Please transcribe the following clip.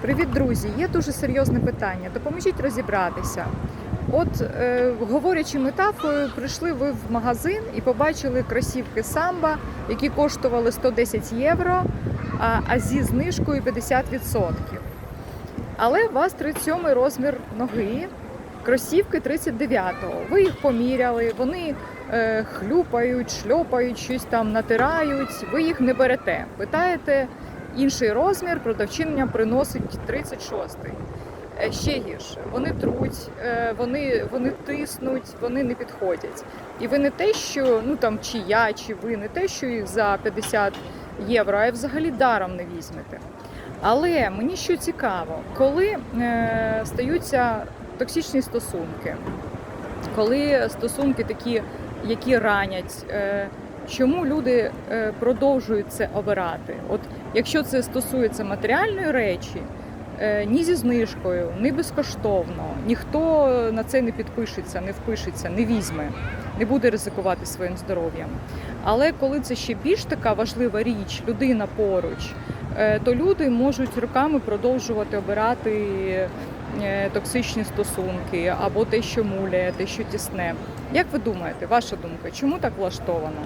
Привіт, друзі! Є дуже серйозне питання. Допоможіть розібратися. От, е, говорячи метафорою, прийшли ви в магазин і побачили кросівки самба, які коштували 110 євро, а, а зі знижкою 50%. Але у вас 37 розмір ноги, кросівки 39-го. Ви їх поміряли, вони е, хлюпають, шльопають, щось там натирають, ви їх не берете. Питаєте інший розмір, продавчиня приносить 36-й. Е, Ще гірше, вони труть, е, вони, вони тиснуть, вони не підходять. І ви не те, що ну там чи я, чи ви не те, що їх за 50 євро, а й взагалі даром не візьмете. Але мені що цікаво, коли е, стаються токсичні стосунки, коли стосунки такі, які ранять, е, чому люди е, продовжують це обирати? От якщо це стосується матеріальної речі, е, ні зі знижкою, ні безкоштовно, ніхто на це не підпишеться, не впишеться, не візьме, не буде ризикувати своїм здоров'ям. Але коли це ще більш така важлива річ, людина поруч, е, то люди можуть роками продовжувати обирати е, токсичні стосунки або те, що муляє, те, що тісне. Як ви думаєте, ваша думка, чому так влаштовано?